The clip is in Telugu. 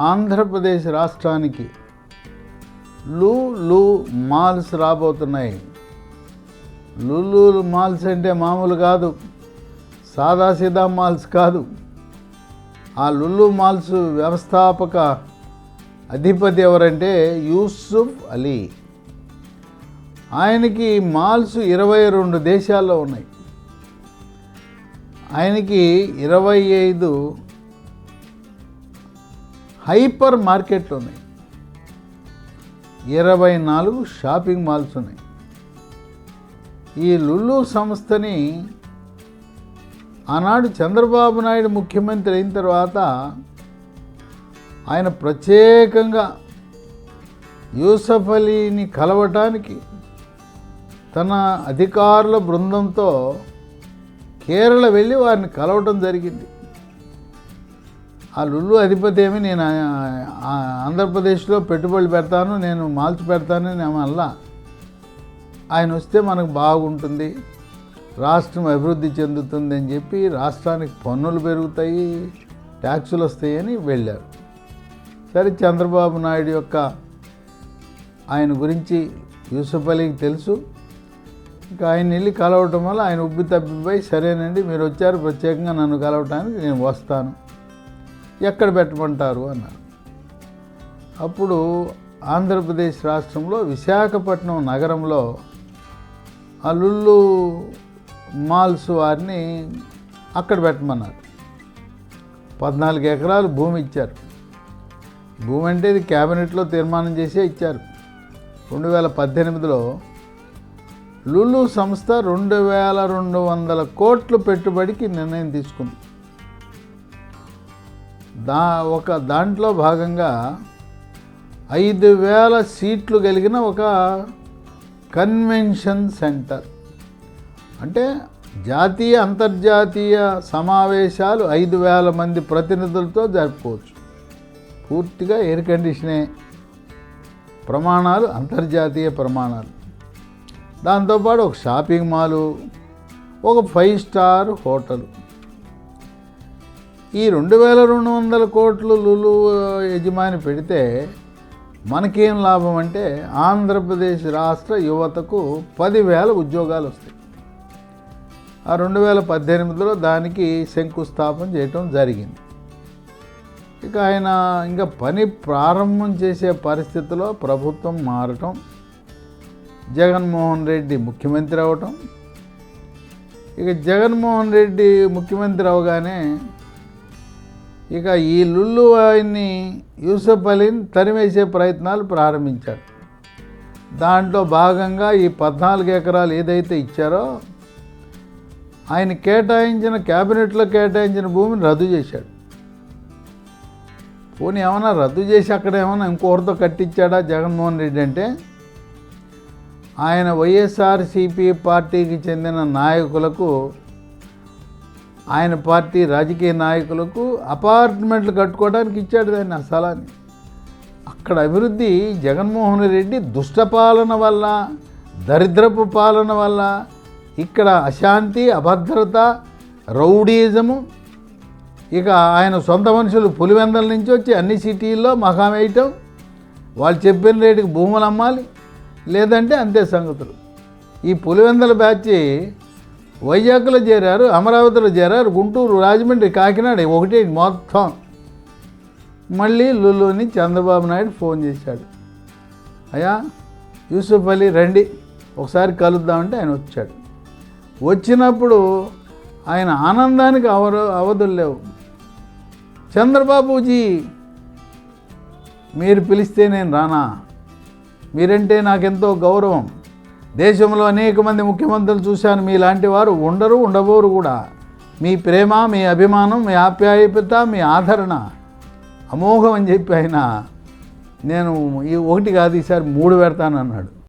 ఆంధ్రప్రదేశ్ రాష్ట్రానికి లు లూ మాల్స్ రాబోతున్నాయి. లులు మాల్స్ అంటే మామూలు కాదు. సాదాసీదా మాల్స్ కాదు. ఆ లుల్లు మాల్స్ వ్యవస్థాపక అధిపతి ఎవరంటే యూసుఫ్ అలీ. ఆయనకి మాల్స్ ఇరవై రెండు దేశాల్లో ఉన్నాయి. ఆయనకి ఇరవై ఐదు హైపర్ మార్కెట్లు ఉన్నాయి. ఇరవై నాలుగు షాపింగ్ మాల్స్ ఉన్నాయి. ఈ లుల్లు సంస్థని ఆనాడు చంద్రబాబు నాయుడు ముఖ్యమంత్రి అయిన తర్వాత ఆయన ప్రత్యేకంగా యూసఫ్ అలీని కలవటానికి తన అధికారుల బృందంతో కేరళ వెళ్ళి వారిని కలవటం జరిగింది. ఆ లుల్లు అధిపతి ఏమి? నేను ఆ- ఆంధ్రప్రదేశ్లో పెట్టుబడులు పెడతాను నేను మాల్చి పెడతాను నేను ఆయన వస్తే మనకు బాగుంటుంది రాష్ట్రం అభివృద్ధి చెందుతుంది అని చెప్పి రాష్ట్రానికి పన్నులు పెరుగుతాయి ట్యాక్సులు వస్తాయని వెళ్ళారు. సరే చంద్రబాబు నాయుడు యొక్క ఆయన గురించి యూసుఫ్ అలీకి తెలుసు. ఇంకా ఆయన వెళ్ళి కలవటం వల్ల ఆయన ఉబ్బి తప్పిపోయి సరేనండి మీరు వచ్చారు ప్రత్యేకంగా నన్ను కలవటానికి నేను వస్తాను. ఎక్కడ పెట్టమంటారు అన్నారు. అప్పుడు ఆంధ్రప్రదేశ్ రాష్ట్రంలో విశాఖపట్నం నగరంలో ఆ లుల్లు మాల్స్ వారిని అక్కడ పెట్టమన్నారు. పద్నాలుగు ఎకరాలు భూమి ఇచ్చారు. భూమి అంటే ఇది క్యాబినెట్లో తీర్మానం చేసే ఇచ్చారు. రెండు వేల పద్దెనిమిదిలో లుల్లు సంస్థ రెండు వేల రెండు వందల కోట్లు పెట్టుబడికి నిర్ణయం తీసుకుంది. దా ఒక దాంట్లో భాగంగా ఐదు వేల సీట్లు కలిగిన ఒక కన్వెన్షన్ సెంటర్. అంటే జాతీయ అంతర్జాతీయ సమావేశాలు ఐదు వేల మంది ప్రతినిధులతో జరుపుకోవచ్చు. పూర్తిగా ఎయిర్ కండిషనే. ప్రమాణాలు అంతర్జాతీయ ప్రమాణాలు. దాంతోపాటు ఒక షాపింగ్ మాలు ఒక ఫైవ్ స్టార్ హోటల్. ఈ రెండు వేల రెండు వందల కోట్లు లులు యజమాని పెడితే మనకేం లాభం అంటే ఆంధ్రప్రదేశ్ రాష్ట్ర యువతకు పదివేల ఉద్యోగాలు వస్తాయి. ఆ రెండు వేల పద్దెనిమిదిలో దానికి శంకుస్థాపన చేయటం జరిగింది. ఇక ఆయన ఇంకా పని ప్రారంభం చేసే పరిస్థితిలో ప్రభుత్వం మారటం జగన్మోహన్ రెడ్డి ముఖ్యమంత్రి అవటం. ఇక జగన్మోహన్ రెడ్డి ముఖ్యమంత్రి అవగానే ఇక ఈ లుల్లు ఆయన్ని యూసఫ్ అలీని తరిమేసే ప్రయత్నాలు ప్రారంభించాడు దాంట్లో భాగంగా ఈ పద్నాలుగు ఎకరాలు ఏదైతే ఇచ్చారో ఆయన కేటాయించిన క్యాబినెట్లో కేటాయించిన భూమిని రద్దు చేశాడు. పోనీ ఏమైనా రద్దు చేసి అక్కడ ఏమైనా ఇంకొకరితో కట్టించాడా జగన్మోహన్ రెడ్డి అంటే? ఆయన వైఎస్ఆర్సిపి పార్టీకి చెందిన నాయకులకు ఆయన పార్టీ రాజకీయ నాయకులకు అపార్ట్మెంట్లు కట్టుకోవడానికి ఇచ్చాడు దాన్ని ఆ స్థలాన్ని. అక్కడ అభివృద్ధి జగన్మోహన్ రెడ్డి దుష్టపాలన వల్ల దరిద్రపు పాలన వల్ల ఇక్కడ అశాంతి అభద్రత రౌడీజము ఇక ఆయన సొంత మనుషులు పులివెందల నుంచి వచ్చి అన్ని సిటీల్లో మకాం వేయటం వాళ్ళు చెప్పిన రేటుకి భూములు అమ్మాలి లేదంటే అంతే సంగతులు. ఈ పులివెందల బ్యాచ్ వైజాగ్లో చేరారు అమరావతిలో చేరారు గుంటూరు రాజమండ్రి కాకినాడ ఒకటే మొత్తం. మళ్ళీ లుల్లోని చంద్రబాబు నాయుడు ఫోన్ చేశాడు. అయ్యా యూసుఫ్ అలీ రండి ఒకసారి కలుద్దామంటే ఆయన వచ్చాడు. వచ్చినప్పుడు ఆయన ఆనందానికి అవరు అవధులు లేవు. చంద్రబాబుజీ మీరు పిలిస్తే నేను రానా? మీరంటే నాకెంతో గౌరవం. దేశంలో అనేక మంది ముఖ్యమంత్రులు చూశాను. మీలాంటి వారు ఉండరు ఉండబోరు కూడా. మీ ప్రేమ మీ అభిమానం మీ ఆప్యాయత మీ ఆదరణ అమోఘం అని చెప్పి ఆయన నేను ఈ ఒకటి కాదు ఈసారి మూడు పెడతానన్నాడు.